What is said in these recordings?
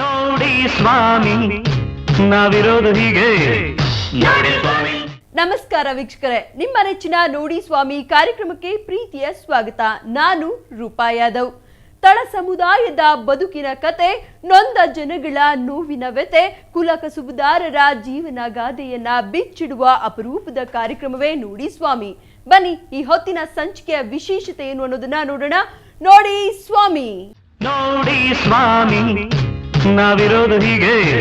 ನೋಡಿ ಸ್ವಾಮಿ ನಾವಿರೋದು ಹೀಗೆ. ನೋಡಿ ಸ್ವಾಮಿ. ನಮಸ್ಕಾರ ವೀಕ್ಷಕರೇ ನಿಮ್ಮ ನೆಚ್ಚಿನ ನೋಡಿ ಸ್ವಾಮಿ ಕಾರ್ಯಕ್ರಮಕ್ಕೆ ಪ್ರೀತಿಯ ಸ್ವಾಗತ. ನಾನು ರೂಪಾ ಯಾದವ್. ತಳ ಸಮುದಾಯದ ಬದುಕಿನ ಕತೆ ನೊಂದ ಜನಗಳ ನೋವಿನ ವ್ಯತೆ ಕುಲ ಕಸುಬುದಾರರ ಜೀವನ ಗಾದೆಯನ್ನ ಬಿಚ್ಚಿಡುವ ಅಪರೂಪದ ಕಾರ್ಯಕ್ರಮವೇ ನೋಡಿ ಸ್ವಾಮಿ. ಬನ್ನಿ ಈ ಹೊತ್ತಿನ ಸಂಚಿಕೆಯ ವಿಶೇಷತೆ ಏನು ಅನ್ನೋದನ್ನ ನೋಡೋಣ. ನೋಡಿ ಸ್ವಾಮಿ. ನೋಡಿ ಸ್ವಾಮಿ ನಾವಿರೋದು ಹೀಗೆ.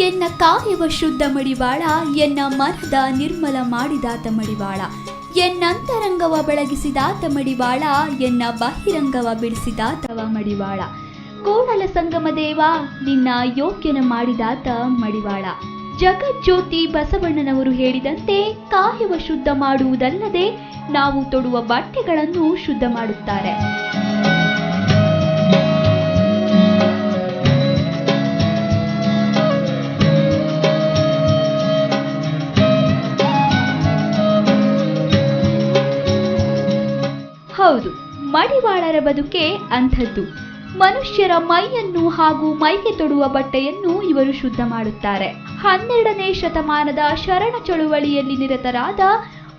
ಎನ್ನ ಕಾಯವ ಶುದ್ಧ ಮಡಿವಾಳ, ಎನ್ನ ಮನದ ನಿರ್ಮಲ ಮಾಡಿದಾತ ಮಡಿವಾಳ. ಎನ್ನಂತರಂಗವ ಬೆಳಗಿಸಿದಾತ ಮಡಿವಾಳ, ಎನ್ನ ಬಹಿರಂಗವ ಬಿಡಿಸಿದಾತವ ಮಡಿವಾಳ. ಕೂಡಲ ಸಂಗಮ ದೇವ, ನಿನ್ನ ಯೋಗ್ಯನ ಮಾಡಿದಾತ ಮಡಿವಾಳ. ಜಗಜ್ಯೋತಿ ಬಸವಣ್ಣನವರು ಹೇಳಿದಂತೆ ಕಾಯವ ಶುದ್ಧ ಮಾಡುವುದಲ್ಲದೆ ನಾವು ತೊಡುವ ಬಟ್ಟೆಗಳನ್ನು ಶುದ್ಧ ಮಾಡುತ್ತಾರೆ. ಮಡಿವಾಳರ ಬದುಕೆ ಅಂಥದ್ದು. ಮನುಷ್ಯರ ಮೈಯನ್ನು ಹಾಗೂ ಮೈಗೆ ತೊಡುವ ಬಟ್ಟೆಯನ್ನು ಇವರು ಶುದ್ಧ ಮಾಡುತ್ತಾರೆ. ಹನ್ನೆರಡನೇ ಶತಮಾನದ ಶರಣ ಚಳುವಳಿಯಲ್ಲಿ ನಿರತರಾದ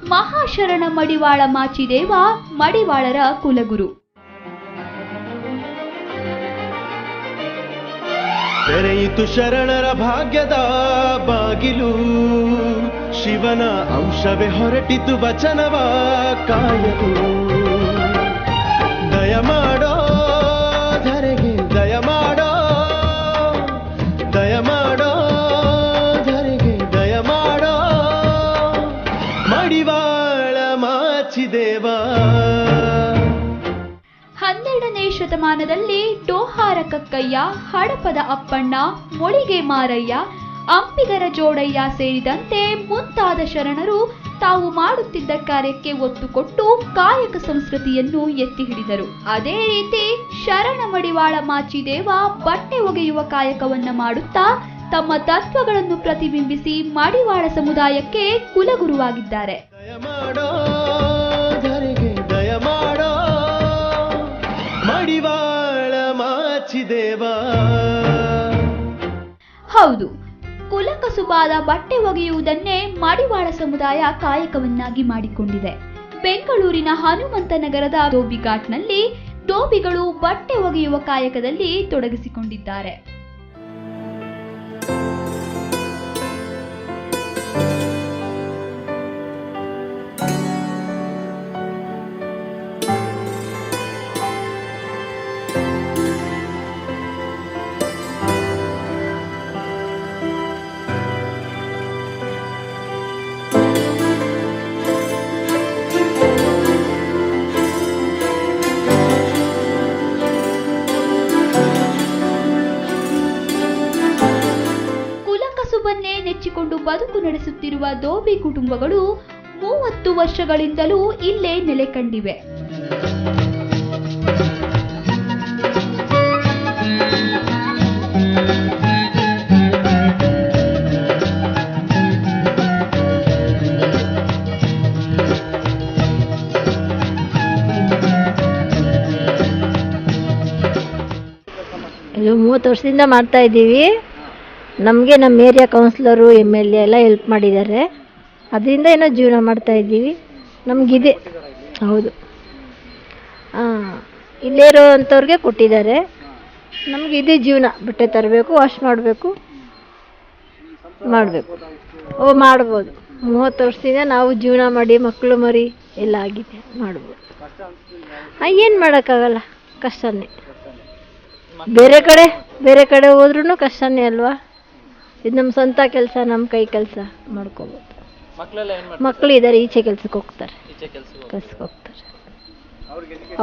ಮಹಾಶರಣ ಮಡಿವಾಳ ಮಾಚಿದೇವ, ಮಡಿವಾಳರ ಕುಲಗುರು. ತೆರೆಯಿತು ಶರಣರ ಭಾಗ್ಯದ ಬಾಗಿಲು. ಶಿವನ ಅಂಶವೇ ಹೊರಟಿತು ವಚನವ ಕಾಯಲು. ಶತಮಾನದಲ್ಲಿ ಡೋಹಾರ ಕಕ್ಕಯ್ಯ, ಹಡಪದ ಅಪ್ಪಣ್ಣ, ಮೊಳಿಗೆ ಮಾರಯ್ಯ ಅಂಪಿಗರ ಜೋಡಯ್ಯ ಸೇರಿದಂತೆ ಮುಂತಾದ ಶರಣರು ತಾವು ಮಾಡುತ್ತಿದ್ದ ಕಾರ್ಯಕ್ಕೆ ಒತ್ತು ಕೊಟ್ಟು ಕಾಯಕ ಸಂಸ್ಕೃತಿಯನ್ನು ಎತ್ತಿ ಹಿಡಿದರು ಅದೇ ರೀತಿ ಶರಣ ಮಡಿವಾಳ ಮಾಚಿದೇವ ಬಟ್ಟೆ ಒಗೆಯುವ ಕಾಯಕವನ್ನ ಮಾಡುತ್ತಾ ತಮ್ಮ ತತ್ವಗಳನ್ನು ಪ್ರತಿಬಿಂಬಿಸಿ ಮಡಿವಾಳ ಸಮುದಾಯಕ್ಕೆ ಕುಲಗುರುವಾಗಿದ್ದಾರೆ. ಹೌದು. ಕುಲಕಸುಬಾದ ಬಟ್ಟೆ ಒಗೆಯುವುದನ್ನೇ ಮಡಿವಾಳ ಸಮುದಾಯ ಕಾಯಕವನ್ನಾಗಿ ಮಾಡಿಕೊಂಡಿದೆ. ಬೆಂಗಳೂರಿನ ಹನುಮಂತ ನಗರದ ಧೋಬಿಘಾಟ್ನಲ್ಲಿ ಧೋಬಿಗಳು ಬಟ್ಟೆ ಒಗೆಯುವ ಕಾಯಕದಲ್ಲಿ ತೊಡಗಿಸಿಕೊಂಡಿದ್ದಾರೆ. ನಡೆಸುತ್ತಿರುವ ದೋಬಿ ಕುಟುಂಬಗಳು ಮೂವತ್ತು ವರ್ಷಗಳಿಂದಲೂ ಇಲ್ಲೇ ನೆಲೆ ಕಂಡಿವೆ. ಮೂವತ್ತು ವರ್ಷದಿಂದ ಮಾಡ್ತಾ ಇದ್ದೀವಿ. ನಮಗೆ ನಮ್ಮ area councillor M L A ಎಲ್ಲ ಹೆಲ್ಪ್ ಮಾಡಿದ್ದಾರೆ. ಅದರಿಂದ ಏನೋ ಜೀವನ ಮಾಡ್ತಾ ಇದ್ದೀವಿ. ನಮಗಿದೆ. ಹೌದು. ಇಲ್ಲೇ ಇರೋವಂಥವ್ರಿಗೆ ಕೊಟ್ಟಿದ್ದಾರೆ. ನಮಗಿದೆ ಜೀವನ. ಬಟ್ಟೆ ತರಬೇಕು ವಾಶ್ ಮಾಡಬೇಕು ಮಾಡಬೇಕು. ಓ, ಮಾಡ್ಬೋದು. ಮೂವತ್ತು ವರ್ಷದಿಂದ ನಾವು ಜೀವನ ಮಾಡಿ, ಮಕ್ಕಳು ಮರಿ, ಎಲ್ಲ ಆಗಿದೆ. ಮಾಡ್ಬೋದು. ಏನು ಮಾಡೋಕ್ಕಾಗಲ್ಲ. ಕಷ್ಟನೇ. ಬೇರೆ ಕಡೆ ಬೇರೆ ಕಡೆ ಹೋದ್ರೂ ಕಷ್ಟನೇ ಅಲ್ವಾ? ಇದು ನಮ್ಮ ಸ್ವಂತ ಕೆಲಸ ನಮ್ಮ ಕೈ ಕೆಲಸ ಮಾಡ್ಕೋಬೋದು. ಮಕ್ಕಳು ಇದ್ದಾರೆ ಈಚೆ ಕೆಲ್ಸಕ್ಕೆ ಹೋಗ್ತಾರೆ. ಕೆಲ್ಸಕ್ಕೆ ಹೋಗ್ತಾರೆ.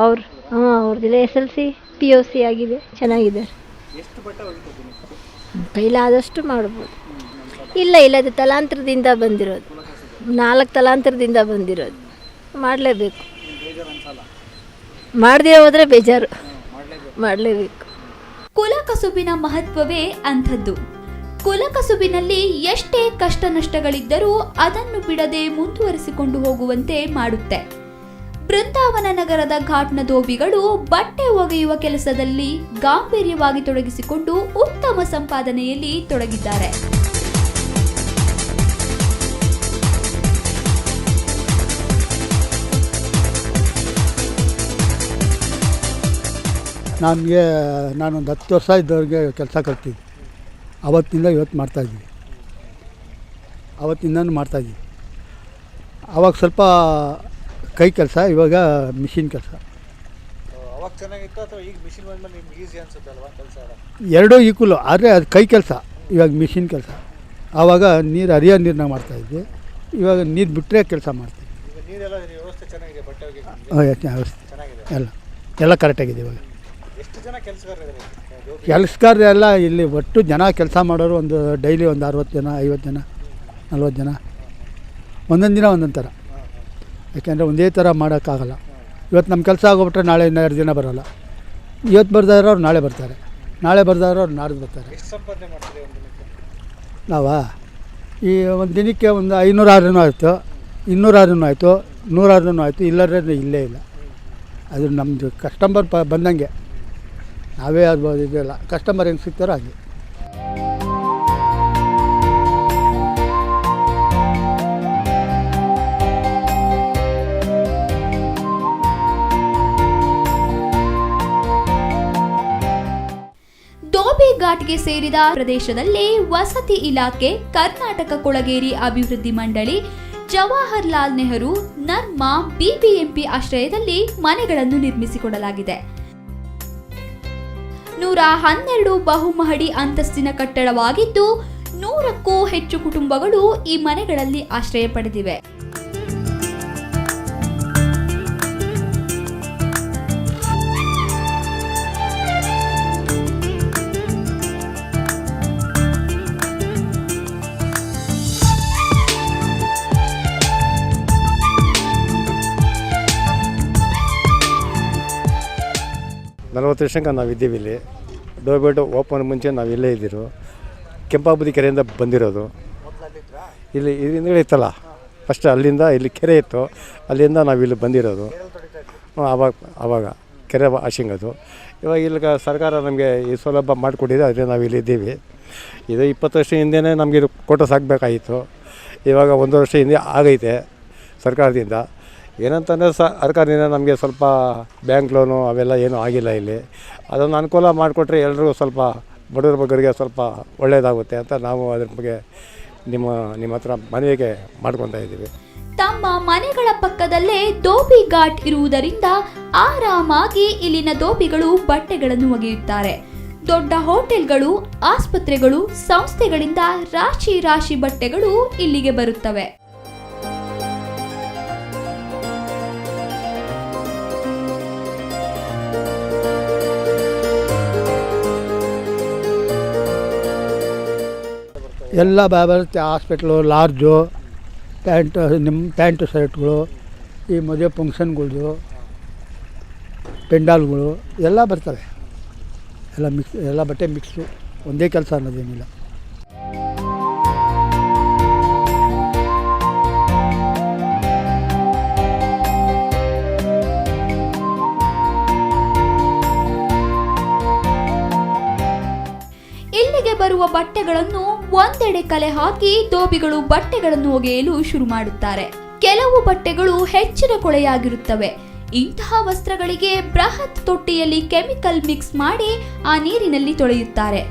ಅವ್ರು ಹಾಂ ಅವ್ರದ್ದೆಲ್ಲ S L C P U C ಆಗಿದೆ ಚೆನ್ನಾಗಿದ್ದಾರೆ. ಕೈಲಾದಷ್ಟು ಮಾಡ್ಬೋದು. ಇಲ್ಲ ಇಲ್ಲ ಅದು ತಲಾಂತರದಿಂದ ಬಂದಿರೋದು. ನಾಲ್ಕು ತಲಾಂತರದಿಂದ ಬಂದಿರೋದು. ಮಾಡಲೇಬೇಕು. ಮಾಡದೇ ಹೋದರೆ ಬೇಜಾರು. ಮಾಡಲೇಬೇಕು. ಕುಲಕಸುಬಿನ ಮಹತ್ವವೇ ಅಂಥದ್ದು. ಕುಲಕಸುಬಿನಲ್ಲಿ ಎಷ್ಟೇ ಕಷ್ಟ ನಷ್ಟಗಳಿದ್ದರೂ ಅದನ್ನು ಬಿಡದೆ ಮುಂದುವರಿಸಿಕೊಂಡು ಹೋಗುವಂತೆ ಮಾಡುತ್ತೆ. ಬೃಂದಾವನ ನಗರದ ಘಾಟ್ನ ದೋಬಿಗಳು ಬಟ್ಟೆ ಒಗೆಯುವ ಕೆಲಸದಲ್ಲಿ ಗಾಂಭೀರ್ಯವಾಗಿ ತೊಡಗಿಸಿಕೊಂಡು ಉತ್ತಮ ಸಂಪಾದನೆಯಲ್ಲಿ ತೊಡಗಿದ್ದಾರೆ. ನನಗೆ, ನಾನೊಂದು ಹತ್ತು ವರ್ಷ ಇದ್ದವ್ರಿಗೆ ಕೆಲಸ ಕಲ್ತಿದ್ದೆ. ಅವತ್ತಿಂದ ಇವತ್ತು ಮಾಡ್ತಾಯಿದ್ವಿ ಅವತ್ತಿಂದನೂ ಮಾಡ್ತಾಯಿದ್ವಿ ಆವಾಗ ಸ್ವಲ್ಪ ಕೈ ಕೆಲಸ ಇವಾಗ ಮಿಷಿನ್ ಕೆಲಸ. ಅವಾಗ ಚೆನ್ನಾಗಿತ್ತು ಅಥವಾ ಈಗ ಮಿಷಿನ್ ಬಂದ್ಮೇಲೆ ನಿಮ್ಗೆ ಈಸಿ ಅನ್ಸುತ್ತಲ್ವಾ ಕೆಲಸ ಎಲ್ಲ? ಎರಡೂ ಈಕ್ವಲು ಆದರೆ ಅದು ಕೈ ಕೆಲಸ ಇವಾಗ ಮಿಷಿನ್ ಕೆಲಸ. ಆವಾಗ ನೀರು ಹರಿಯೋ ನೀರನ್ನ ಮಾಡ್ತಾಯಿದ್ವಿ ಇವಾಗ ನೀರು ಬಿಟ್ಟರೆ ಕೆಲಸ ಮಾಡ್ತೀವಿ. ನೀರೆಲ್ಲ ವ್ಯವಸ್ಥೆ ಚೆನ್ನಾಗಿದೆ ಬಟ್ಟೆ ಎಲ್ಲ ಎಲ್ಲ ಕರೆಕ್ಟಾಗಿದೆ ಇವಾಗ. ಎಷ್ಟು ಜನ ಕೆಲಸಗಾರರಿದ್ದಾರೆ ದೋಬಿ ಕೆಲಸಗಾರ ಎಲ್ಲ ಇಲ್ಲಿ ಒಟ್ಟು ಜನ ಕೆಲಸ ಮಾಡೋರು ಒಂದು ಡೈಲಿ ಒಂದು ಅರವತ್ತು ಜನ ಐವತ್ತು ಜನ ನಲ್ವತ್ತು ಜನ. ಒಂದೊಂದು ದಿನ ಒಂದೊಂದು ಥರ. ಯಾಕೆಂದರೆ ಒಂದೇ ಥರ ಮಾಡೋಕ್ಕಾಗಲ್ಲ. ಇವತ್ತು ನಮ್ಮ ಕೆಲಸ ಆಗೋಗ್ಬಿಟ್ರೆ ನಾಳೆ ಇನ್ನೆರಡು ಎರಡು ದಿನ ಬರೋಲ್ಲ. ಇವತ್ತು ಬರ್ತಾ ಇರೋರು ನಾಳೆ ಬರ್ತಾರೆ. ನಾಳೆ ಬರ್ತಾ ಇರೋರು ನಾಡ್ದು ಬರ್ತಾರೆ. ನಾವಾ? ಈ ಒಂದು ದಿನಕ್ಕೆ ಒಂದು ಐನೂರಾದ್ರೂ ಆಯಿತು. ಇನ್ನೂರಾದ್ರೂ ಆಯಿತು. ನೂರಾರು ಆಯಿತು. ಇಲ್ಲದ್ರೆ ಇಲ್ಲೇ ಇಲ್ಲ. ಅದು ನಮ್ಮದು ಕಸ್ಟಮರ್ ಪ ಬಂದಂಗೆ. ನಾವೇ ಆಗ್ಬೋದು ಇದೆಲ್ಲ. ಕಸ್ಟಮರ್ ಹೆಂಗೆ ಸಿಗ್ತಾರೋ ಹಾಗೆ. ಘಾಟ್ಗೆ ಸೇರಿದ ಪ್ರದೇಶದಲ್ಲಿ ವಸತಿ ಇಲಾಖೆ, ಕರ್ನಾಟಕ ಕೊಳಗೇರಿ ಅಭಿವೃದ್ಧಿ ಮಂಡಳಿ, ಜವಾಹರ್ಲಾಲ್ ನೆಹರು, ನರ್ಮಾ, ಬಿಬಿಎಂಪಿ ಆಶ್ರಯದಲ್ಲಿ ಮನೆಗಳನ್ನು ನಿರ್ಮಿಸಿಕೊಡಲಾಗಿದೆ. ನೂರ ಹನ್ನೆರಡು ಬಹುಮಹಡಿ ಅಂತಸ್ತಿನ ಕಟ್ಟಡವಾಗಿದ್ದು ನೂರಕ್ಕೂ ಹೆಚ್ಚು ಕುಟುಂಬಗಳು ಈ ಮನೆಗಳಲ್ಲಿ ಆಶ್ರಯ ಪಡೆದಿವೆ. ನಲವತ್ತು ವರ್ಷಕ್ಕೆ ನಾವು ಇದ್ದೀವಿ ಇಲ್ಲಿ. ಡೋಬೇಟ್ ಓಪನ್ ಮುಂಚೆ ನಾವು ಇಲ್ಲೇ ಇದ್ದಿರು. ಕೆಂಪಾಬುದಿ ಕೆರೆಯಿಂದ ಬಂದಿರೋದು. ಇಲ್ಲಿ ಇದರಿಂದ ಇತ್ತಲ್ಲ? ಫಸ್ಟ್ ಅಲ್ಲಿಂದ ಇಲ್ಲಿ ಕೆರೆ ಇತ್ತು. ಅಲ್ಲಿಂದ ನಾವು ಇಲ್ಲಿ ಬಂದಿರೋದು. ಆವಾಗ ಆವಾಗ ಕೆರೆ ಆಶಿಂಗದು ಇವಾಗ ಇಲ್ಲಿ ಸರ್ಕಾರ ನಮಗೆ ಈ ಸೌಲಭ್ಯ ಮಾಡಿಕೊಟ್ಟಿದೆ ಅದರಿಂದ ನಾವು ಇಲ್ಲಿ ಇದ್ದೀವಿ. ಇದು ಇಪ್ಪತ್ತು ವರ್ಷ ಹಿಂದೆಯೇ ನಮಗೆ ಇದು ಕೋಟಸ್ ಆಗಬೇಕಾಗಿತ್ತು ಇವಾಗ ಒಂದು ವರ್ಷ ಹಿಂದೆ ಆಗೈತೆ ಸರ್ಕಾರದಿಂದ. ಏನಂತಂದರೆ ಸರ್ಕಾರದಿಂದ ನಮಗೆ ಸ್ವಲ್ಪ ಬ್ಯಾಂಕ್ ಲೋನು ಅವೆಲ್ಲ ಏನೂ ಆಗಿಲ್ಲ ಇಲ್ಲಿ. ಅದನ್ನು ಅನುಕೂಲ ಮಾಡಿಕೊಟ್ರೆ ಎಲ್ರಿಗೂ ಸ್ವಲ್ಪ ಬಡವರ ಬಗ್ಗರಿಗೆ ಸ್ವಲ್ಪ ಒಳ್ಳೆಯದಾಗುತ್ತೆ ಅಂತ ನಾವು ಅದ್ರ ಬಗ್ಗೆ ನಿಮ್ಮ ನಿಮ್ಮ ಹತ್ರ ಮನವಿಗೆ ಮಾಡ್ಕೊತಾ ಇದ್ದೀವಿ. ತಮ್ಮ ಮನೆಗಳ ಪಕ್ಕದಲ್ಲೇ ದೋಬಿ ಘಾಟ್ ಇರುವುದರಿಂದ ಆರಾಮಾಗಿ ಇಲ್ಲಿನ ದೋಬಿಗಳು ಬಟ್ಟೆಗಳನ್ನು ಒಗೆಯುತ್ತಾರೆ. ದೊಡ್ಡ ಹೋಟೆಲ್ಗಳು, ಆಸ್ಪತ್ರೆಗಳು, ಸಂಸ್ಥೆಗಳಿಂದ ರಾಶಿ ರಾಶಿ ಬಟ್ಟೆಗಳು ಇಲ್ಲಿಗೆ ಬರುತ್ತವೆ. ಎಲ್ಲ ಬರುತ್ತೆ. ಹಾಸ್ಪಿಟ್ಲು, ಲಾಡ್ಜು, ಪ್ಯಾಂಟ್ ನಿಮ್ಮ ಪ್ಯಾಂಟು ಶರ್ಟ್ಗಳು, ಈ ಮದುವೆ ಫಂಕ್ಷನ್ಗಳ್ದು, ಪೆಂಡಾಲ್ಗಳು, ಎಲ್ಲ ಬರ್ತವೆ. ಎಲ್ಲ ಮಿಕ್ಸ್, ಎಲ್ಲ ಬಟ್ಟೆ ಮಿಕ್ಸು. ಒಂದೇ ಕೆಲಸ ಅನ್ನೋದೇನಿಲ್ಲ. ಇಲ್ಲಿಗೆ ಬರುವ ಬಟ್ಟೆಗಳನ್ನು ಒಂದೆಡೆ ಕಲೆ ಹಾಕಿ ದೋಬಿಗಳು ಬಟ್ಟೆಗಳನ್ನು ಒಗೆಯಲು ಶುರು ಮಾಡುತ್ತಾರೆ. ಕೆಲವು ಬಟ್ಟೆಗಳು ಹೆಚ್ಚಿನ ಕೊಳೆಯಾಗಿರುತ್ತವೆ. ಇಂತಹ ವಸ್ತ್ರಗಳಿಗೆ ಬೃಹತ್ ತೊಟ್ಟಿಯಲ್ಲಿ ಕೆಮಿಕಲ್ ಮಿಕ್ಸ್ ಮಾಡಿ ಆ ನೀರಿನಲ್ಲಿ ತೊಳೆಯುತ್ತಾರೆ.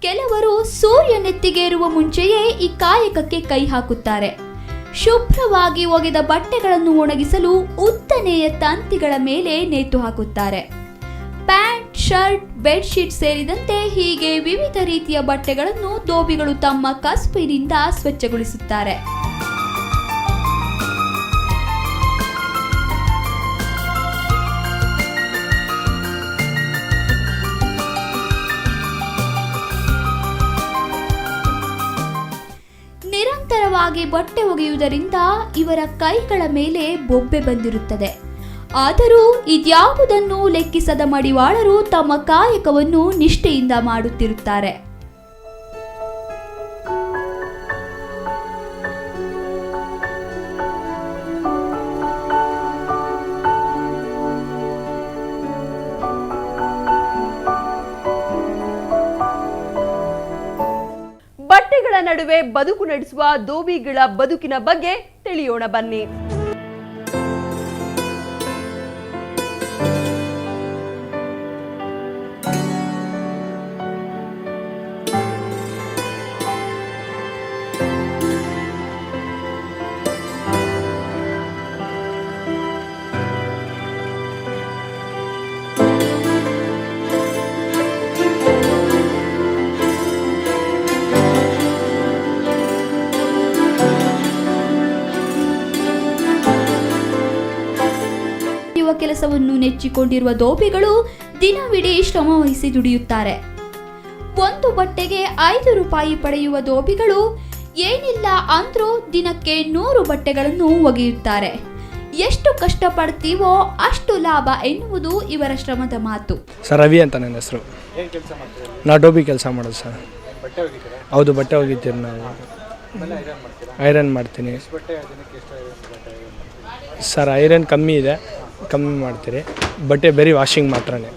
ಕೆಲವರು ಸೂರ್ಯ ನೆತ್ತಿಗೇರುವ ಮುಂಚೆಯೇ ಈ ಕಾಯಕಕ್ಕೆ ಕೈ ಹಾಕುತ್ತಾರೆ. ಶುಭ್ರವಾಗಿ ಒಗೆದ ಬಟ್ಟೆಗಳನ್ನು ಒಣಗಿಸಲು ಉದ್ದನೆಯ ತಂತಿಗಳ ಮೇಲೆ ನೇತು ಹಾಕುತ್ತಾರೆ. ಪ್ಯಾಂಟ್, ಶರ್ಟ್, ಬೆಡ್ಶೀಟ್ ಸೇರಿದಂತೆ ಹೀಗೆ ವಿವಿಧ ರೀತಿಯ ಬಟ್ಟೆಗಳನ್ನು ದೋಬಿಗಳು ತಮ್ಮ ಕಸುಬಿನಿಂದ ಸ್ವಚ್ಛಗೊಳಿಸುತ್ತಾರೆ. ನಿರಂತರವಾಗಿ ಬಟ್ಟೆ ಒಗೆಯುವುದರಿಂದ ಇವರ ಕೈಗಳ ಮೇಲೆ ಬೊಬ್ಬೆ ಬಂದಿರುತ್ತದೆ. ಆದರೂ ಇದ್ಯಾವುದನ್ನು ಲೆಕ್ಕಿಸದ ಮಡಿವಾಳರು ತಮ್ಮ ಕಾಯಕವನ್ನು ನಿಷ್ಠೆಯಿಂದ ಮಾಡುತ್ತಿರುತ್ತಾರೆ. ನಡುವೆ ಬದುಕು ನಡೆಸುವ ದೋಬಿಗಳ ಬದುಕಿನ ಬಗ್ಗೆ ತಿಳಿಯೋಣ ಬನ್ನಿ. ಕೆಲಸವನ್ನು ನೆಚ್ಚಿಕೊಂಡಿರುವ ದೋಪಿಗಳು ದಿನವಿಡೀ ಶ್ರಮವಹಿಸಿ ದುಡಿಯುತ್ತಾರೆ. ಒಂದು ಬಟ್ಟೆಗೆ ಐದು ರೂಪಾಯಿ ಪಡೆಯುವ ದೋಪಿಗಳು ಏನಿಲ್ಲ ಅಂದ್ರೂ ದಿನಕ್ಕೆ ನೂರು ಬಟ್ಟೆಗಳನ್ನು ಒಗೆಯುತ್ತಾರೆ. ಎಷ್ಟು ಕಷ್ಟಪಡ್ತೀವೋ ಅಷ್ಟು ಲಾಭ ಎನ್ನುವುದು ಇವರ ಶ್ರಮದ ಮಾತು. ಸರ್ ರವಿ ಅಂತ ನನ್ನ ಹೆಸರು. ನಾ ಕೆಲಸ ಮಾಡ್ತೀರಾ? ನಾವು ಡೋಬಿ ಕೆಲಸ ಮಾಡೋದು ಸರ್. ಹೌದು ಬಟ್ಟೆ ಒಗಿತೀರಿ ನಾವು. ಐರನ್ ಮಾಡ್ತೀರಾ? ಐರನ್ ಮಾಡ್ತೀನಿ. ಎಷ್ಟು ಬಟ್ಟೆ ದಿನಕ್ಕೆ ಎಷ್ಟು ಐರನ್ ಬಟ್ಟೆ ಐರನ್ ಮಾಡ್ತೀರಾ ಸರ್ ಐರನ್ ಕಮ್ಮಿ ಇದೆ. ಕಮ್ಮಿ ಮಾಡ್ತೀರಿ. ಬಟ್ಟೆ ಬರೀ ವಾಷಿಂಗ್ ಮಾತ್ರನೇ.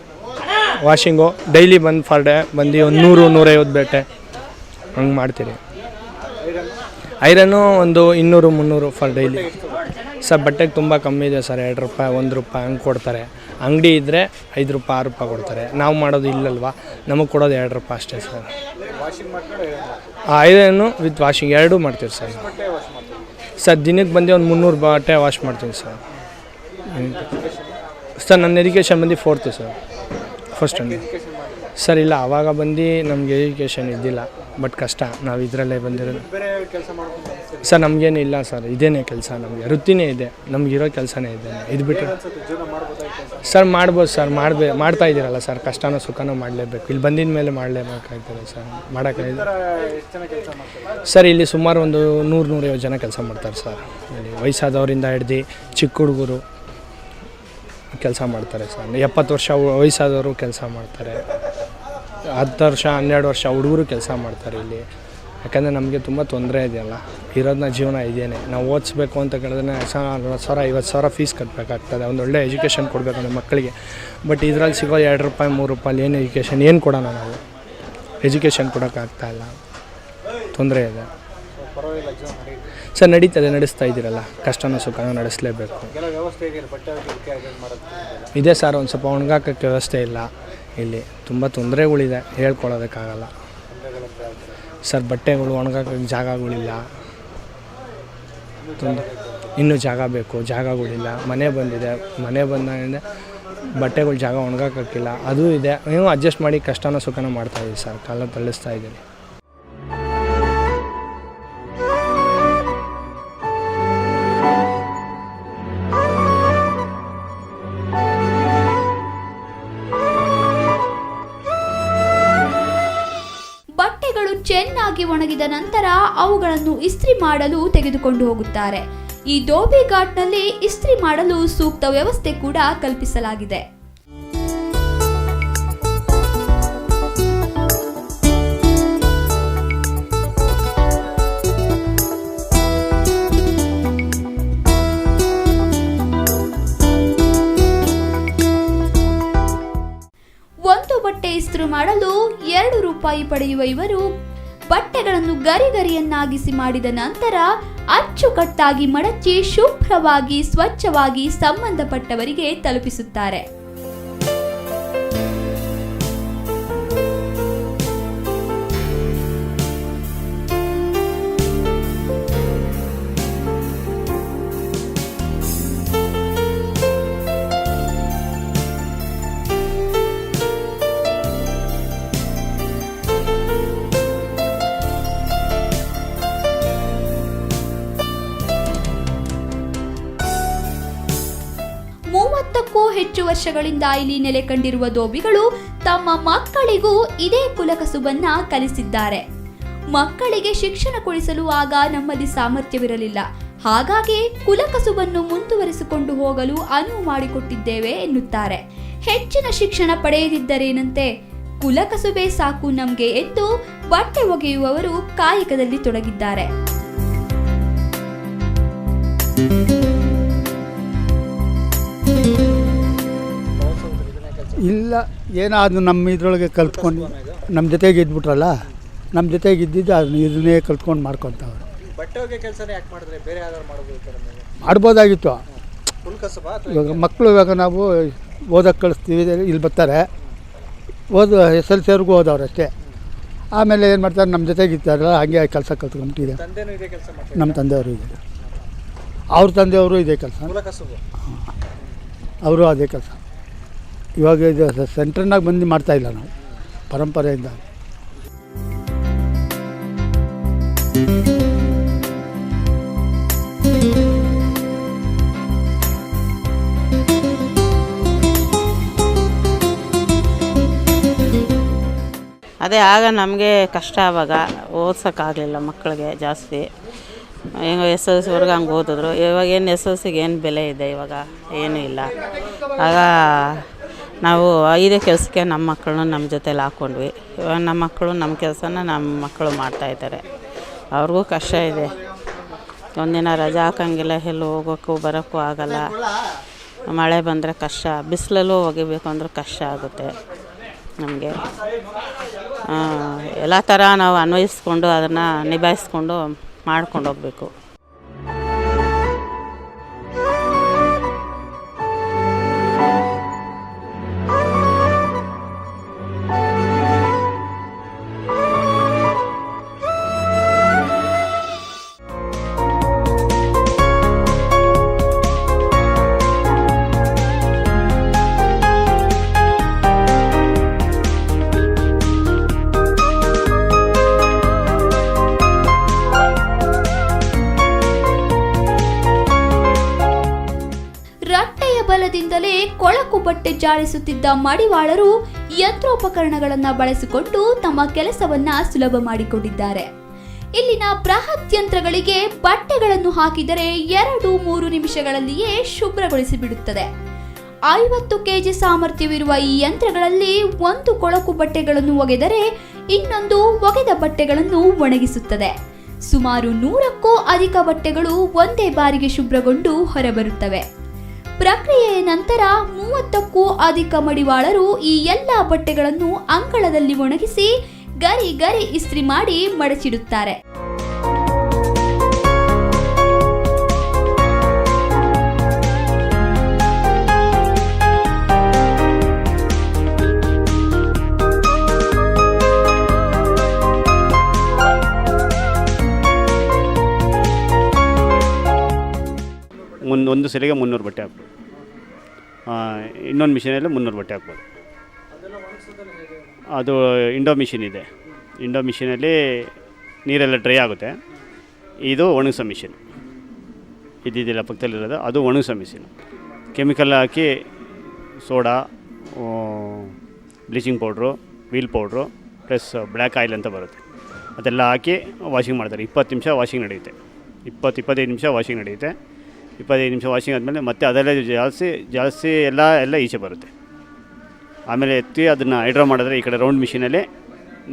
ವಾಷಿಂಗು ಡೈಲಿ ಬಂದು ಫರ್ ಡೇ ಬಂದು ಒಂದು ನೂರು, ನೂರೈವತ್ತು ಬಟ್ಟೆ ಹಂಗೆ ಮಾಡ್ತೀರಿ. ಐರನ್ನು ಒಂದು ಇನ್ನೂರು, ಮುನ್ನೂರು ಫಾರ್ ಡೈಲಿ ಸರ್, ಬಟ್ಟೆಗೆ ತುಂಬ ಕಮ್ಮಿ ಇದೆ ಸರ್, ಎರಡು ರೂಪಾಯಿ, ಒಂದು ರೂಪಾಯಿ ಹಂಗೆ ಕೊಡ್ತಾರೆ. ಅಂಗಡಿ ಇದ್ದರೆ ಐದು ರೂಪಾಯಿ, ಆರು ರೂಪಾಯಿ ಕೊಡ್ತಾರೆ. ನಾವು ಮಾಡೋದು ಇಲ್ಲಲ್ವಾ? ನಮಗೆ ಕೊಡೋದು ಎರಡು ರೂಪಾಯಿ ಅಷ್ಟೇ ಸರ್. ಐರನ್ನು ವಿತ್ ವಾಷಿಂಗ್ ಎರಡೂ ಮಾಡ್ತೀವಿ ಸರ್. ಸರ್, ದಿನಕ್ಕೆ ಬಂದು ಒಂದು ಮುನ್ನೂರು ಬಟ್ಟೆ ವಾಶ್ ಮಾಡ್ತೀನಿ ಸರ್. ಸರ್, ನನ್ನ ಎಜುಕೇಷನ್ ಬಂದು fourth sir first standard sir, ಇಲ್ಲ ಆವಾಗ ಬಂದು ನಮಗೆ ಎಜುಕೇಷನ್ ಇದ್ದಿಲ್ಲ ಬಟ್ ಕಷ್ಟ, ನಾವು ಇದರಲ್ಲೇ ಬಂದಿರೋದು. ಸರ್, ನಮಗೇನು ಇಲ್ಲ ಸರ್, ಇದೇನೇ ಕೆಲಸ ನಮಗೆ, ವೃತ್ತಿನೇ ಇದೆ, ನಮಗಿರೋ ಕೆಲಸನೇ ಇದೆ, ಇದು ಕೆಲಸ ಸರ್, ಮಾಡ್ಬೋದು ಸರ್, ಮಾಡಬೇ, ಮಾಡ್ತಾ ಇದ್ದೀರಲ್ಲ ಸರ್, ಕಷ್ಟನೋ ಸುಖನೋ ಮಾಡಲೇಬೇಕು, ಇಲ್ಲಿ ಬಂದಿದ ಮೇಲೆ ಮಾಡಲೇಬೇಕಾಗ್ತದೆ ಸರ್ ಮಾಡ್ತಾರೆ ಸರ್, ಇಲ್ಲಿ ಸುಮಾರು ಒಂದು ನೂರು ನೂರೈವತ್ತು ಜನ ಕೆಲಸ ಮಾಡ್ತಾರೆ ಸರ್ ವಯಸ್ಸಾದವರಿಂದ ಹಿಡ್ದು ಚಿಕ್ಕ ಹುಡುಗರು. ಕೆಲಸ ಮಾಡ್ತಾರೆ ಸರ್. ಎಪ್ಪತ್ತು ವರ್ಷ ವಯಸ್ಸಾದವರು ಕೆಲಸ ಮಾಡ್ತಾರೆ. ಹತ್ತು ವರ್ಷ, ಹನ್ನೆರಡು ವರ್ಷ ಹುಡುಗರು ಕೆಲಸ ಮಾಡ್ತಾರೆ ಇಲ್ಲಿ. ಯಾಕಂದರೆ ನಮಗೆ ತುಂಬ ತೊಂದರೆ ಇದೆಯಲ್ಲ. ಇರೋದನ್ನ ಜೀವನ ಇದೇನೆ. ನಾವು ಓದಿಸ್ಬೇಕು ಅಂತ ಕೇಳಿದ್ರೆ ನಲ್ವತ್ತು ಸಾವಿರ, ಐವತ್ತು ಸಾವಿರ ಫೀಸ್ ಕಟ್ಟಬೇಕಾಗ್ತದೆ ಒಂದು ಒಳ್ಳೆ ಎಜುಕೇಷನ್ ಕೊಡಬೇಕಂದ್ರೆ ಮಕ್ಕಳಿಗೆ. ಬಟ್ ಇದರಲ್ಲಿ ಸಿಗೋ ಎರಡು ರೂಪಾಯಿ, ಮೂರು ರೂಪಾಯಿ ಏನು ಎಜುಕೇಷನ್ ಏನು ಕೊಡೋಣ ನಾವು? ಎಜುಕೇಷನ್ ಕೊಡೋಕ್ಕಾಗ್ತಾಯಿಲ್ಲ ತೊಂದರೆ ಇದೆ. ಪರವಾಗಿಲ್ಲ ಸರ್ ನಡೀತದೆ ನಡೆಸ್ತಾ ಇದ್ದೀರಲ್ಲ. ಕಷ್ಟನೂ ಸುಖನೂ ನಡೆಸಲೇಬೇಕು. ಇದೆ ಸರ್ ಒಂದು ಸ್ವಲ್ಪ ಒಣಗಾಕಕ್ಕೆ ವ್ಯವಸ್ಥೆ ಇಲ್ಲ. ಇಲ್ಲಿ ತುಂಬ ತೊಂದರೆಗಳಿದೆ ಹೇಳ್ಕೊಳ್ಳೋದಕ್ಕಾಗಲ್ಲ. ಸರ್ ಬಟ್ಟೆಗಳು ಒಣಗಾಕಕ್ಕೆ ಜಾಗಗಳಿಲ್ಲ. ತುಂಬ ಇನ್ನೂ ಜಾಗ ಬೇಕು ಜಾಗಗಳಿಲ್ಲ. ಮನೆ ಬಂದಿದೆ ಮನೆ ಬಂದಾಗಿಂದ ಬಟ್ಟೆಗಳು ಜಾಗ ಒಣಗಾಕಕ್ಕಿಲ್ಲ. ಅದು ಇದೆ. ನೀವು ಅಡ್ಜಸ್ಟ್ ಮಾಡಿ ಕಷ್ಟನೂ ಸುಖನ ಮಾಡ್ತಾಯಿದ್ದೀವಿ ಸರ್ ಕಾಲ ತಳ್ಳಿಸ್ತಾ ಇದ್ದೀನಿ ಒಣಗಿದ ನಂತರ ಅವುಗಳನ್ನು ಇಸ್ತ್ರಿ ಮಾಡಲು ತೆಗೆದುಕೊಂಡು ಹೋಗುತ್ತಾರೆ. ಈ ದೋಬಿ ಘಾಟ್ನಲ್ಲಿ ಇಸ್ತ್ರಿ ಮಾಡಲು ಸೂಕ್ತ ವ್ಯವಸ್ಥೆ ಕೂಡ ಕಲ್ಪಿಸಲಾಗಿದೆ. ಒಂದು ಬಟ್ಟೆ ಇಸ್ತ್ರಿ ಮಾಡಲು ಎರಡು ರೂಪಾಯಿ ಪಡೆಯುವ ಇವರು ಬಟ್ಟೆಗಳನ್ನು ಗರಿಗರಿಯನ್ನಾಗಿಸಿ ಮಾಡಿದ ನಂತರ ಅಚ್ಚುಕಟ್ಟಾಗಿ ಮಡಚಿ ಶುಭ್ರವಾಗಿ ಸ್ವಚ್ಛವಾಗಿ ಸಂಬಂಧಪಟ್ಟವರಿಗೆ ತಲುಪಿಸುತ್ತಾರೆ. ವರ್ಷಗಳಿಂದ ಇಲ್ಲಿ ನೆಲೆ ಕಂಡಿರುವ ದೋಬಿಗಳು ತಮ್ಮ ಮಕ್ಕಳಿಗೂ ಇದೇ ಕುಲಕಸುಬನ್ನ ಕಲಿಸಿದ್ದಾರೆ. ಮಕ್ಕಳಿಗೆ ಶಿಕ್ಷಣ ಕೊಡಿಸಲು ಆಗ ನಮ್ಮಲ್ಲಿ ಸಾಮರ್ಥ್ಯವಿರಲಿಲ್ಲ. ಹಾಗಾಗಿ ಕುಲಕಸುಬನ್ನು ಮುಂದುವರಿಸಿಕೊಂಡು ಹೋಗಲು ಅನುವು ಮಾಡಿಕೊಟ್ಟಿದ್ದೇವೆ ಎನ್ನುತ್ತಾರೆ. ಹೆಚ್ಚಿನ ಶಿಕ್ಷಣ ಪಡೆಯದಿದ್ದರೇನಂತೆ? ಕುಲಕಸುಬೆ ಸಾಕು ನಮಗೆ ಎಂದು ಬಟ್ಟೆ ಒಗೆಯುವವರು ಕಾಯಕದಲ್ಲಿ ತೊಡಗಿದ್ದಾರೆ. ಇಲ್ಲ ಏನಾದ್ರು ನಮ್ಮ ಇದ್ರೊಳಗೆ ಕಲ್ತ್ಕೊಂಡು ನಮ್ಮ ಜೊತೆಗೆ ಇದ್ಬಿಟ್ರಲ್ಲ ನಮ್ಮ ಜೊತೆಗೆ ಇದ್ದಿದ್ದು ಅದನ್ನ ಇದನ್ನೇ ಕಲ್ತ್ಕೊಂಡು ಮಾಡ್ಕೊತಾವ್ರು. ಬಟ್ಟೆ ಒಗೆ ಕೆಲಸನೇ ಯಾಕೆ ಮಾಡಿದ್ರೆ? ಬೇರೆ ಯಾವ್ದಾದ್ರು ಮಾಡ್ಬೋದು ನಮಗೆ ಮಾಡ್ಬೋದಾಗಿತ್ತು. ಫುಲ್ ಕಸಬಾ ಅಥವಾ ಇವಾಗ ಮಕ್ಕಳು ಇವಾಗ ನಾವು ಓದಕ್ಕೆ ಕಳಿಸ್ತೀವಿ ಇಲ್ಲಿ ಬರ್ತಾರೆ. ಓದು ಎಸ್ ಎಲ್ ಸಿವರೆಗೂ ಓದವ್ರು ಅಷ್ಟೇ. ಆಮೇಲೆ ಏನು ಮಾಡ್ತಾರೆ? ನಮ್ಮ ಜೊತೆಗೆ ಇರ್ತಾರಲ್ಲ ಹಾಗೆ ಕೆಲಸ ಕಲ್ತ್ಕೊಂಬಿಟ್ಟಿದೆ ತಂದೆನೂ ಇದೇ ಕೆಲಸ ಮಾಡ್ತಾರೆ ನಮ್ಮ ತಂದೆಯವರು ಇದೆ. ಅವ್ರ ತಂದೆಯವರು ಇದೇ ಕೆಲಸ. ಕಸಬು? ಅವರು ಅದೇ ಕೆಲಸ. ಇವಾಗ ಇದು ಬಂದು ಬಂದು ಮಾಡ್ತಾಯಿಲ್ಲ ನಾವು, ಪರಂಪರೆಯಿಂದ. ಅದೇ ಆಗ ನಮಗೆ ಕಷ್ಟ ಆವಾಗ ಓದ್ಸೋಕ್ಕಾಗಲಿಲ್ಲ ಮಕ್ಕಳಿಗೆ ಜಾಸ್ತಿ. ಹೆಂಗೋ ಎಸ್ ಎಲ್ ಸಿವರೆಗೆ ಹಂಗೆ ಓದಿದ್ರು. ಇವಾಗ ಏನು ಎಸ್ ಎಲ್ ಸಿಗೆ ಏನು ಬೆಲೆ ಇದೆ ಇವಾಗ? ಏನೂ ಇಲ್ಲ. ಆಗ ನಾವು ಐದು ಕೆಲಸಕ್ಕೆ ನಮ್ಮ ಮಕ್ಕಳನ್ನ ನಮ್ಮ ಜೊತೇಲಿ ಹಾಕ್ಕೊಂಡ್ವಿ ಇವಾಗ ನಮ್ಮ ಮಕ್ಕಳು ನಮ್ಮ ಕೆಲಸನ ನಮ್ಮ ಮಕ್ಕಳು ಮಾಡ್ತಾಯಿದ್ದಾರೆ ಅವ್ರಿಗೂ ಕಷ್ಟ ಇದೆ. ಒಂದಿನ ರಜೆ ಹಾಕೋಂಗಿಲ್ಲ, ಎಲ್ಲೂ ಹೋಗೋಕ್ಕೂ ಬರೋಕ್ಕೂ ಆಗಲ್ಲ. ಮಳೆ ಬಂದರೆ ಕಷ್ಟ, ಬಿಸಿಲಲ್ಲೂ ಒಗಿಬೇಕು ಅಂದ್ರೆ ಕಷ್ಟ ಆಗುತ್ತೆ ನಮಗೆ. ಎಲ್ಲ ಥರ ನಾವು ಅನ್ವಯಿಸ್ಕೊಂಡು ಅದನ್ನು ನಿಭಾಯಿಸ್ಕೊಂಡು ಮಾಡ್ಕೊಂಡು ಹೋಗಬೇಕು. ಬಲದಿಂದಲೇ ಕೊಳಕು ಬಟ್ಟೆ ಜಾಡಿಸುತ್ತಿದ್ದ ಮಡಿವಾಳರು ಯಂತ್ರೋಪಕರಣಗಳನ್ನು ಬಳಸಿಕೊಂಡು ತಮ್ಮ ಕೆಲಸವನ್ನ ಸುಲಭ ಮಾಡಿಕೊಂಡಿದ್ದಾರೆ. ಇಲ್ಲಿನ ಬೃಹತ್ ಯಂತ್ರಗಳಿಗೆ ಬಟ್ಟೆಗಳನ್ನು ಹಾಕಿದರೆ ಎರಡು ಮೂರು ನಿಮಿಷಗಳಲ್ಲಿಯೇ ಶುಭ್ರಗೊಳಿಸಿಬಿಡುತ್ತದೆ. ಐವತ್ತು ಕೆಜಿ ಸಾಮರ್ಥ್ಯವಿರುವ ಈ ಯಂತ್ರಗಳಲ್ಲಿ ಒಂದು ಕೊಳಕು ಬಟ್ಟೆಗಳನ್ನು ಒಗೆದರೆ ಇನ್ನೊಂದು ಒಗೆದ ಬಟ್ಟೆಗಳನ್ನು ಒಣಗಿಸುತ್ತದೆ. ಸುಮಾರು ನೂರಕ್ಕೂ ಅಧಿಕ ಬಟ್ಟೆಗಳು ಒಂದೇ ಬಾರಿಗೆ ಶುಭ್ರಗೊಂಡು ಹೊರಬರುತ್ತವೆ. ಪ್ರಕ್ರಿಯೆಯ ನಂತರ ಮೂವತ್ತಕ್ಕೂ ಅಧಿಕ ಮಡಿವಾಳರು ಈ ಎಲ್ಲ ಬಟ್ಟೆಗಳನ್ನು ಅಂಗಳದಲ್ಲಿ ಒಣಗಿಸಿ ಗರಿ ಗರಿ ಇಸ್ತ್ರಿ ಮಾಡಿ ಮಡಚಿಡುತ್ತಾರೆ. ಒಂದು ಸಲಿಗೆ ಮುನ್ನೂರು ಬಟ್ಟೆ ಹಾಕ್ಬೋದು. ಇನ್ನೊಂದು ಮಿಷಿನಲ್ಲಿ ಮುನ್ನೂರು ಬಟ್ಟೆ ಹಾಕ್ಬೋದು. ಅದು ಇಂಡೋ ಮಿಷಿನ್ ಇದೆ. ಇಂಡೋ ಮಿಷಿನಲ್ಲಿ ನೀರೆಲ್ಲ ಡ್ರೈ ಆಗುತ್ತೆ. ಇದು ಒಣಗಿಸೋ ಮಿಷಿನ್ ಇದ್ದಿದ್ದಿಲ್ಲ, ಪಕ್ಕದಲ್ಲಿರೋದು. ಅದು ಒಣಗಿಸೋ ಮಿಷಿನ್ ಕೆಮಿಕಲ್ ಹಾಕಿ soda bleaching powder wheel powder plus black oil ಅಂತ ಬರುತ್ತೆ. ಅದೆಲ್ಲ ಹಾಕಿ ವಾಷಿಂಗ್ ಮಾಡ್ತಾರೆ. ಇಪ್ಪತ್ತು ನಿಮಿಷ ವಾಷಿಂಗ್ ನಡೆಯುತ್ತೆ. ಇಪ್ಪತ್ತು, ಇಪ್ಪತ್ತೈದು ನಿಮಿಷ ವಾಷಿಂಗ್ ನಡೆಯುತ್ತೆ. ಇಪ್ಪತ್ತೈದು ನಿಮಿಷ ವಾಷಿಂಗ್ ಆದಮೇಲೆ ಮತ್ತೆ ಅದೆಲ್ಲ ಜಾಸ್ತಿ ಜಾಸ್ತಿ ಎಲ್ಲ ಎಲ್ಲ ಈಚೆ ಬರುತ್ತೆ. ಆಮೇಲೆ ಎತ್ತಿ ಅದನ್ನು ಹೈಡ್ರಾ ಮಾಡಿದ್ರೆ ಈ ಕಡೆ ರೌಂಡ್ ಮಿಷಿನಲ್ಲಿ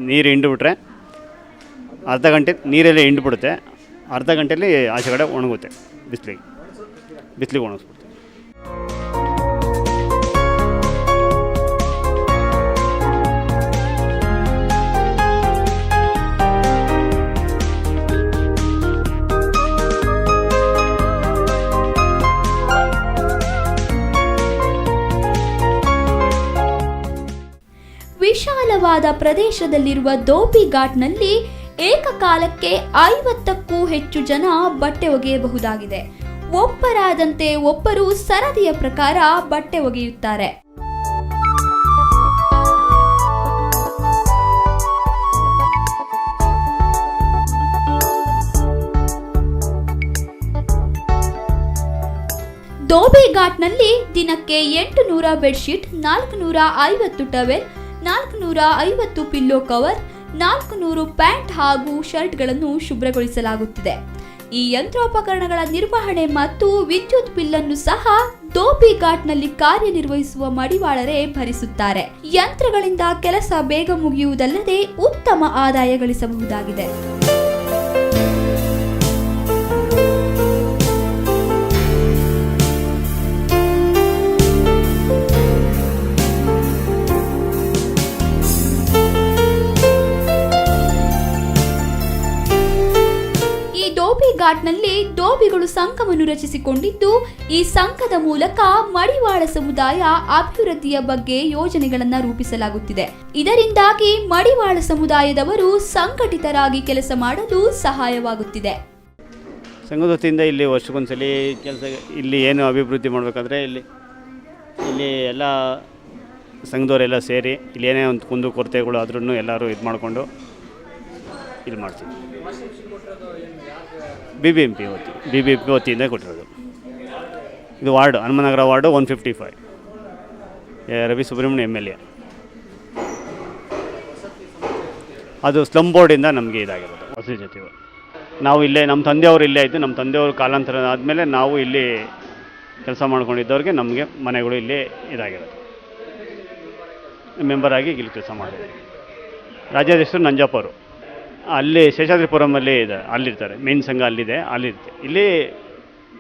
ನೀರು ಹಿಂಡುಬಿಟ್ರೆ ಅರ್ಧ ಗಂಟೆ ನೀರಲ್ಲೇ ಹಿಂಡ್ಬಿಡುತ್ತೆ. ಅರ್ಧ ಗಂಟೆಯಲ್ಲಿ ಆಚೆ ಕಡೆ ಒಣಗುತ್ತೆ ಬಿಸಿಲಿಗೆ. ಬಿಸಿಲಿಗೆ ಒಣಗಿಸ್ಬಿಡುತ್ತೆ. ವಿಶಾಲವಾದ ಪ್ರದೇಶದಲ್ಲಿರುವ ದೋಪಿ ಘಾಟ್ನಲ್ಲಿ ಏಕಕಾಲಕ್ಕೆ ಐವತ್ತಕ್ಕೂ ಹೆಚ್ಚು ಜನ ಬಟ್ಟೆ ಒಗೆಯಬಹುದಾಗಿದೆ. ಒಬ್ಬರಾದಂತೆ ಒಬ್ಬರು ಸರದಿಯ ಪ್ರಕಾರ ಬಟ್ಟೆ ಒಗೆಯುತ್ತಾರೆ. ದೋಬಿ ಘಾಟ್ನಲ್ಲಿ ದಿನಕ್ಕೆ ಎಂಟು ನೂರ ಬೆಡ್ಶೀಟ್ ನಾಲ್ಕು ನೂರ ಐವತ್ತು ಟವೆಲ್ ನಾಲ್ಕು ನೂರ ಐವತ್ತು ಪಿಲ್ಲೋ ಕವರ್ ನಾಲ್ಕು ನೂರು ಪ್ಯಾಂಟ್ ಹಾಗೂ ಶರ್ಟ್ಗಳನ್ನು ಶುಭ್ರಗೊಳಿಸಲಾಗುತ್ತಿದೆ. ಈ ಯಂತ್ರೋಪಕರಣಗಳ ನಿರ್ವಹಣೆ ಮತ್ತು ವಿದ್ಯುತ್ ಬಿಲ್ಲನ್ನು ಸಹ ದೋಪಿ ಘಾಟ್ನಲ್ಲಿ ಕಾರ್ಯನಿರ್ವಹಿಸುವ ಮಡಿವಾಳರೇ ಭರಿಸುತ್ತಾರೆ. ಯಂತ್ರಗಳಿಂದ ಕೆಲಸ ಬೇಗ ಮುಗಿಯುವುದಲ್ಲದೆ ಉತ್ತಮ ಆದಾಯ ಗಳಿಸಬಹುದಾಗಿದೆ. ಘಾಟ್ನಲ್ಲಿ ದೋಬಿಗಳು ಸಂಘವನ್ನು ರಚಿಸಿಕೊಂಡಿದ್ದು, ಈ ಸಂಘದ ಮೂಲಕ ಮಡಿವಾಳ ಸಮುದಾಯ ಅಭಿವೃದ್ಧಿಯ ಬಗ್ಗೆ ಯೋಜನೆಗಳನ್ನು ರೂಪಿಸಲಾಗುತ್ತಿದೆ. ಇದರಿಂದಾಗಿ ಮಡಿವಾಳ ಸಮುದಾಯದವರು ಸಂಘಟಿತರಾಗಿ ಕೆಲಸ ಮಾಡಲು ಸಹಾಯವಾಗುತ್ತಿದೆ. ಸಂಘದ ವತಿಯಿಂದ ಇಲ್ಲಿ ವರ್ಷಕ್ಕೊಂದ್ಸಲಿ ಕೆಲಸ, ಇಲ್ಲಿ ಏನು ಅಭಿವೃದ್ಧಿ ಮಾಡಬೇಕಾದ್ರೆ ಇಲ್ಲಿ ಇಲ್ಲಿ ಎಲ್ಲ ಸಂಘದವರೆಲ್ಲ ಸೇರಿ, ಇಲ್ಲಿ ಏನೇ ಒಂದು ಕುಂದು ಕೊರತೆಗಳು ಆದ್ರೂ ಎಲ್ಲರೂ ಇದು ಮಾಡಿಕೊಂಡು ಇದು ಮಾಡ್ತೀವಿ. ಬಿ ಬಿ ಎಂ ಪಿ ವತಿ ಬಿ ಬಿ ಎಂ ಪಿ ವತಿಯಿಂದ ಕೊಟ್ಟಿರೋದು. ಇದು ward, Hanumanagar ward one fifty five Ravi Subramanya M L A. ಅದು ಸ್ಲಮ್ ಬೋರ್ಡಿಂದ ನಮಗೆ ಇದಾಗಿರೋದು, ವಸತಿ ಜೊತೆ ನಾವು ಇಲ್ಲೇ ನಮ್ಮ ತಂದೆಯವರು ಇಲ್ಲೇ ಆಯಿತು ನಮ್ಮ ತಂದೆಯವರು ಕಾಲಾಂತರ ಆದಮೇಲೆ ನಾವು ಇಲ್ಲಿ ಕೆಲಸ ಮಾಡ್ಕೊಂಡಿದ್ದವ್ರಿಗೆ ನಮಗೆ ಮನೆಗಳು ಇಲ್ಲಿ ಇದಾಗಿರೋದು. ಮೆಂಬರಾಗಿ ಇಲ್ಲಿ ಕೆಲಸ ಮಾಡಿದ್ವಿ ರಾಜ್ಯಾಧ್ಯಕ್ಷರು ನಂಜಪ್ಪ ಅಲ್ಲಿ ಶೇಷಾದ್ರಿಪುರಮಲ್ಲಿ ಇದೆ, ಅಲ್ಲಿರ್ತಾರೆ. ಮೇನ್ ಸಂಘ ಅಲ್ಲಿದೆ ಅಲ್ಲಿರುತ್ತೆ ಇಲ್ಲಿ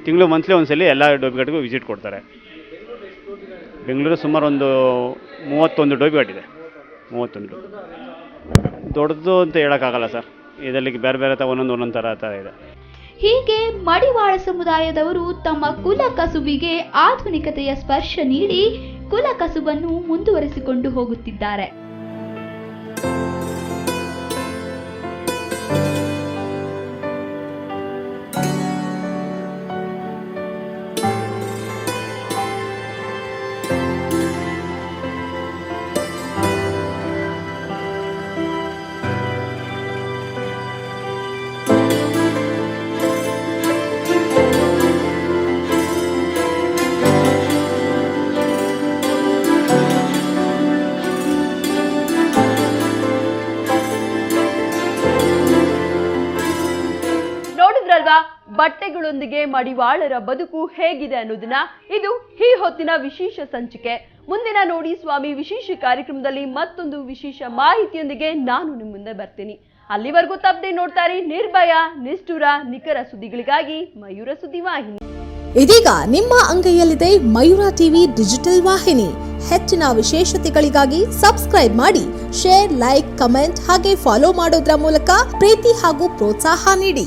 ತಿಂಗಳು ಮಂತ್ಲಿ ಒಂದ್ಸಲಿ ಎಲ್ಲ ಡೋಬಿಘಾಟ್ಗೂ ವಿಸಿಟ್ ಕೊಡ್ತಾರೆ. ಬೆಂಗಳೂರು ಸುಮಾರು ಒಂದು ಮೂವತ್ತೊಂದು ಡೋಬಿಘಾಟ್ ಇದೆ. ಮೂವತ್ತೊಂದು ದೊಡ್ಡದು ಅಂತ ಹೇಳೋಕ್ಕಾಗಲ್ಲ ಸರ್. ಇದರಲ್ಲಿ ಬೇರೆ ಬೇರೆ ತ ಒಂದೊಂದು ಒಂದೊಂದು ಥರ ಥರ ಇದೆ. ಹೀಗೆ ಮಡಿವಾಳ ಸಮುದಾಯದವರು ತಮ್ಮ ಕುಲ ಕಸುಬಿಗೆ ಆಧುನಿಕತೆಯ ಸ್ಪರ್ಶ ನೀಡಿ ಕುಲ ಕಸುಬನ್ನು ಮುಂದುವರೆಸಿಕೊಂಡು ಹೋಗುತ್ತಿದ್ದಾರೆ. ಬಟ್ಟೆಗಳೊಂದಿಗೆ ಮಡಿವಾಳರ ಬದುಕು ಹೇಗಿದೆ ಅನ್ನೋದನ್ನ ಇದು ಈ ಹೊತ್ತಿನ ವಿಶೇಷ ಸಂಚಿಕೆ. ಮುಂದಿನ ನೋಡಿ ಸ್ವಾಮಿ ವಿಶೇಷ ಕಾರ್ಯಕ್ರಮದಲ್ಲಿ ಮತ್ತೊಂದು ವಿಶೇಷ ಮಾಹಿತಿಯೊಂದಿಗೆ ನಾನು ನಿಮ್ಮ ಮುಂದೆ ಬರ್ತೀನಿ. ಅಲ್ಲಿವರೆಗೂ ತಪ್ಪದೆ ನೋಡ್ತಾರೆ ನಿರ್ಭಯ, ನಿಷ್ಠುರ, ನಿಖರ ಸುದ್ದಿಗಳಿಗಾಗಿ ಮಯೂರ ಸುದ್ದಿ ವಾಹಿನಿ. ಇದೀಗ ನಿಮ್ಮ ಅಂಗೈಯಲ್ಲಿದೆ ಮಯೂರ ಟಿವಿ ಡಿಜಿಟಲ್ ವಾಹಿನಿ. ಹೆಚ್ಚಿನ ವಿಶೇಷತೆಗಳಿಗಾಗಿ ಸಬ್ಸ್ಕ್ರೈಬ್ ಮಾಡಿ, ಶೇರ್, ಲೈಕ್, ಕಮೆಂಟ್ ಹಾಗೆ ಫಾಲೋ ಮಾಡೋದ್ರ ಮೂಲಕ ಪ್ರೀತಿ ಹಾಗೂ ಪ್ರೋತ್ಸಾಹ ನೀಡಿ.